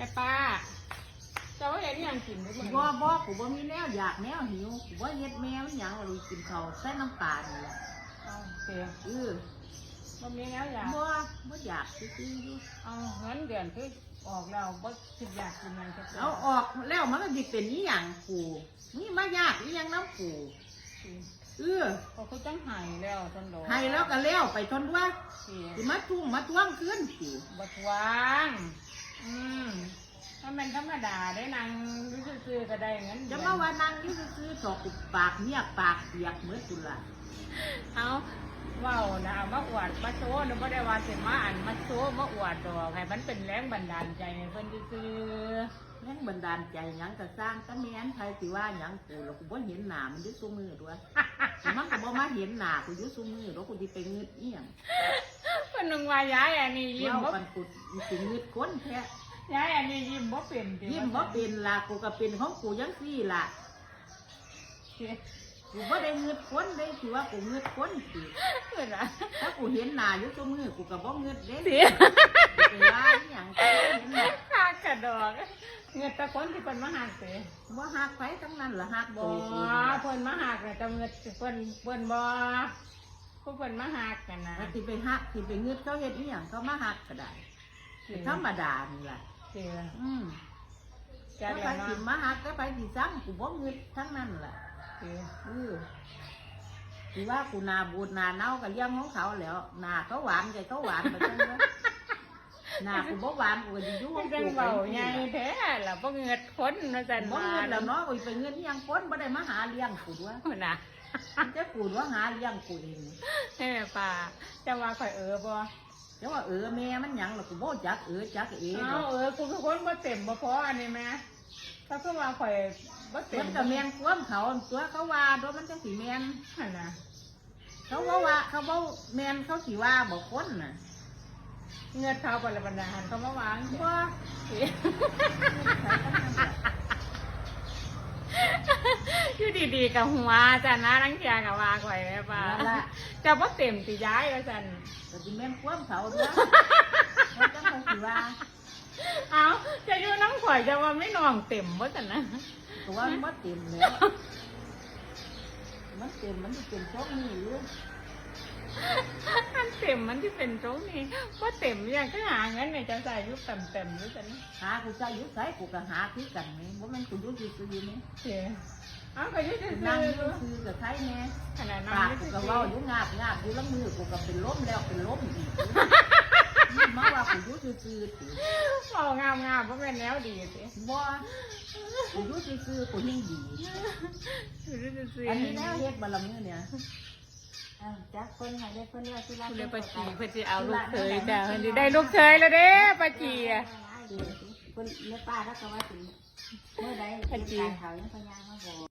ม่ป้าเจ้าว่าอย่างนี้ยังกินได้ไหมบ่บ่กูบ่มีแนวอยากแนวหิวกูบ่เฮ็ดแมวหยังว่ากินข้าวใส่น้ำตาลนี่แหละเอาเสียเออมันมีแล้วอยากบ่บ่อยากซื่อๆอยู่เอาเงินเดือนคือออกแล้วบ่คิดอยากกินมันก็เอาออกแล้วมันก็สิเป็นอีหยังกูนี่มายากอีหยังน้ำกูเออพอเขาจังไห้แล้วจนโดให้แล้วก็แล้วไปทนว่าเสียสิมาทุ่งมาทวงคืนสิบทวาง อืมถ้ามันธรรมดาได้นางซื้อๆก็ได้เงินจะมาว่านั่งอยู่ซื่อๆตอกอุบปากเมียกปากเปียกเหมือนตุละเอาเว้านะเอามาอวดมาโชว์นะบ่ได้ว่าสิมาอันมาโชว์มาอวดดอกให้มันเป็นแรงบันดาลใจให้เพิ่นซื้อแรงบันดาลใจหยังก็สร้างตะแม่นไผสิว่าหยังกูแล้วกูบ่เห็นหน้ามันอยู่ซุมือด้วย มันก็บ่มาเห็นหน้ากูอยู่ซุมือแล้วกูสิไปเงึดอีหยังๆเพิ่ นนึงว่าย้ายอันนี้ยิ้มเว้าบ่กันกูสิเงึดคนแท้ย้ายอันนี้ยิ้มบ่เป็นติยิ้มบ่เป็นล่ะกูก็เป็นของกูจังซี่ล่ะเสียกูบ่ได้เงึดคนเด้สิว่ากูเงึดคนสิเพิ่นน่ะถ้ากูเห็นหน้าอยู่ซุมือกูก็บ่เงึดเด้เสียไปว่าอีหยังกูบ่เห็นหน้าหากกระดอกเงินตะคนที่เพิ่นมาหักเสียบ่ฮักไผทั้งนั้นล่ะฮักบ่ตัวกูเพิ่นมาหักน่ะแต่เงินเพิ่นเพิ่นบ่ ผู้เพิ่นมาหักกันนะแล้วสิไปฮักสิไปเงึดเขาเฮ็ดอีหยังเขามาฮักก็ได้เป็นธรรมดานี่ล่ะเสียอืมจะถ้าเรีไปยนสิเนาะมาฮักก็ไปสิซ้ํกูบ่เงึดทั้งนั้นล่ะเสียเออสิว่ากูหนาบูดหนาเน่าก็เลี้ยงของเขาแล้วหนาเขาหวานใจเขาหวานไปจังเลยหนากูบ่หวานกูก็สิอยู่ขจัองงกูเบาใหญ่แท้ล่ะบ่เงิดคนนะจันบ่ว่าเงินแล้วเนาะกูไปเงินอิหยังคนบ่ได้มาหาเลี้ยงกูด้วยพุ่นน่ะมัน จะกูว่าหาเลี้ยงกูเองให้แม่ป้าจะว่าข่อยเออบ่แต่ว่าเออแม่มันหยังล่ะกูบ่จักเออจักเองเอาเออกูคือคนบ่เต็มบ่พออันนี้แม่ถ้าคือว่าข่อยบ่เต็มัมนก็แม่นความเขาตัวเขาว่าด้วยมันจังสิแม่นหั่นน่ะเขาว่าว่าเขาบ่แม่นเขาสิว่าบ่คนน่ะเงิดเขาบ่ละบรรดาหันเขามาวางบ่เสียอยู่ ดีๆกับหัวจันนะนังเทียกับว่าข่อยแม่ป้านั่นล่ะ จะบ่เต็มสิย้ายว่าจันก็สิแม่นความเขาด้วยเขาจังเขาสิว่าเอาจะอยู่น้ำข่อยจะว่าไม่นองเต็มว่าจันนะก็ว่ามันเต็มแล้วมันเต็มมันจะเต็มช่องนี้หรืออันเต็มมันที่เป็นตรงนี้ว่าเต็มอย่างก็หาเงินในจะใส่ยุคเต็มๆหรือจันหากูใจอยุ่ใส่กูก็หาคือกันไหมว่ามันกูอยุ่ซื่อๆนี่เสียเอาก็อยุ่ซื่นั่งออยู่ซื่อกับใครแน่ขนาดนั้ปากนกูก็เว่าอยู่งาบงาบอยู่ละมือกูก็เป็นล้มแล้วเป็นล้มอีกมาว่ากูอยุ่ซื่อๆสิเอางามงามเพราะเป็นแนวดีสิบ่กูอยุ่ซื่อๆกูยิ่งดี อยู่ซื่ออันนี้แนวเฮ็ดบาละมือเนี่ยอ้าวจักเพิ่นให้ได้เพิ่นเรียกที่รักเลยปาจีเพื่อจะเอาลูกเคยแต่เพิ่นสิได้ลูกเคยแล้วเด้ปาจีอะเพิ่นเนื้อป้าแล้วก็ว่าสิเมื่อใดปาจีการเขายังพยายามมาบอก